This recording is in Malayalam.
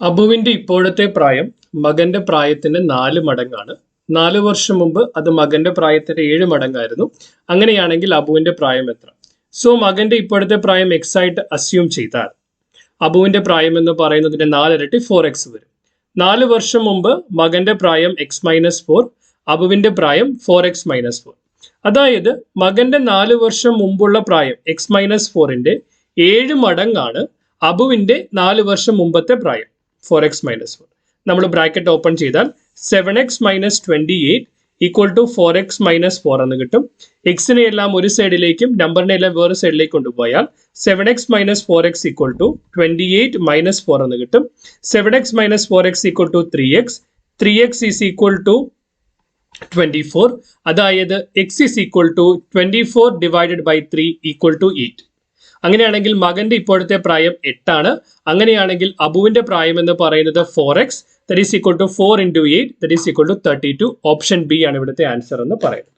അബുവിന്റെ ഇപ്പോഴത്തെ പ്രായം മകന്റെ പ്രായത്തിന്റെ നാല് മടങ്ങാണ്. നാല് വർഷം മുമ്പ് അത് മകന്റെ പ്രായത്തിന്റെ ഏഴ് മടങ്ങായിരുന്നു. അങ്ങനെയാണെങ്കിൽ അബുവിന്റെ പ്രായം എത്ര? സോ മകന്റെ ഇപ്പോഴത്തെ പ്രായം എക്സ് ആയിട്ട് അസ്യൂം ചെയ്താൽ അബുവിന്റെ പ്രായം എന്ന് പറയുന്നതിന്റെ നാലിരട്ടി ഫോർ എക്സ് വരും. നാല് വർഷം മുമ്പ് മകന്റെ പ്രായം എക്സ് മൈനസ് ഫോർ അബുവിന്റെ പ്രായം ഫോർ എക്സ് മൈനസ് ഫോർ അതായത് മകന്റെ നാല് വർഷം മുമ്പുള്ള പ്രായം എക്സ് മൈനസ് ഫോറിന്റെ ഏഴ് മടങ്ങാണ് അബുവിന്റെ നാല് വർഷം മുമ്പത്തെ പ്രായം. ഫോർ എക്സ് മൈനസ് ഫോർ നമ്മൾ ബ്രാക്കറ്റ് ഓപ്പൺ ചെയ്താൽ seven X minus twenty eight equal to four X minus four എന്ന് കിട്ടും. എക്സിനെ എല്ലാം ഒരു സൈഡിലേക്കും നമ്പറിനെ എല്ലാം വേറെ സൈഡിലേക്ക് കൊണ്ടുപോയാൽ seven X minus four X equal to twenty eight minus four എന്ന് കിട്ടും. Seven X minus four X equal to three X three X is equal to twenty four അതായത് X is equal to twenty four divided by three equal to eight അങ്ങനെയാണെങ്കിൽ മകന്റെ ഇപ്പോഴത്തെ പ്രായം എട്ടാണ്. അങ്ങനെയാണെങ്കിൽ അബുവിന്റെ പ്രായം എന്ന് പറയുന്നത് four X that is equal to four into eight that is equal to thirty two option B ആണ് ഇവിടുത്തെ ആൻസർ എന്ന് പറയുന്നത്.